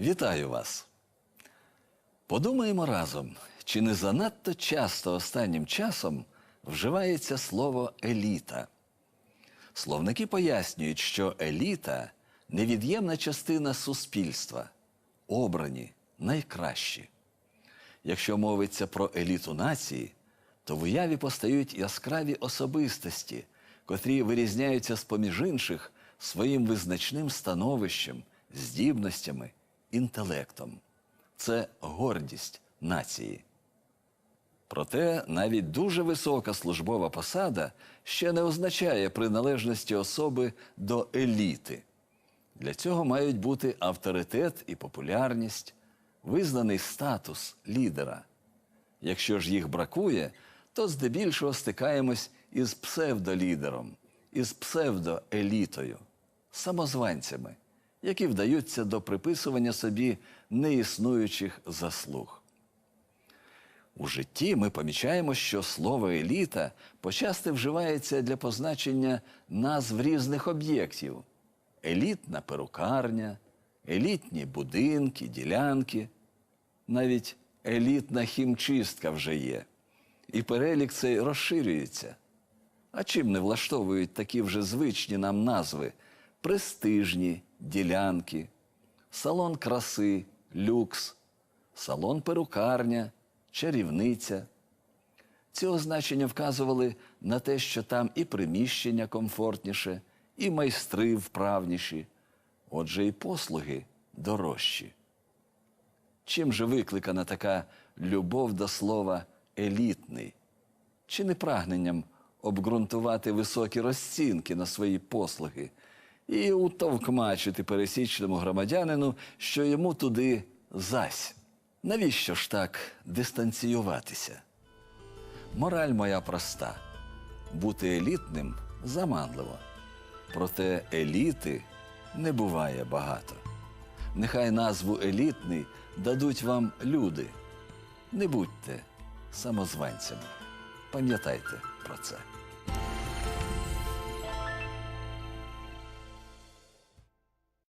Вітаю вас! Подумаємо разом, чи не занадто часто останнім часом вживається слово еліта. Словники пояснюють, що еліта невід'ємна частина суспільства, обрані найкращі. Якщо мовиться про еліту нації, то в уяві постають яскраві особистості, котрі вирізняються з поміж інших своїм визначним становищем, здібностями, інтелектом. Це гордість нації. Проте навіть дуже висока службова посада ще не означає приналежності особи до еліти. Для цього мають бути авторитет і популярність, визнаний статус лідера. Якщо ж їх бракує, то здебільшого стикаємось із псевдолідером, із псевдоелітою, самозванцями, які вдаються до приписування собі неіснуючих заслуг. У житті ми помічаємо, що слово еліта почасти вживається для позначення назв різних об'єктів: елітна перукарня, елітні будинки, ділянки, навіть елітна хімчистка вже є. І перелік цей розширюється. А чим не влаштовують такі вже звичні нам назви престижні ділянки, салон краси, люкс, салон перукарня, чарівниця. Ці означення вказували на те, що там і приміщення комфортніше, і майстри вправніші, отже, і послуги дорожчі. Чим же викликана така любов до слова елітний? Чи не прагненням обґрунтувати високі розцінки на свої послуги і утовкмачити пересічному громадянину, що йому туди зась? Навіщо ж так дистанціюватися? Мораль моя проста: бути елітним заманливо. Проте еліти не буває багато. Нехай назву елітний дадуть вам люди. Не будьте самозванцями. Пам'ятайте про це.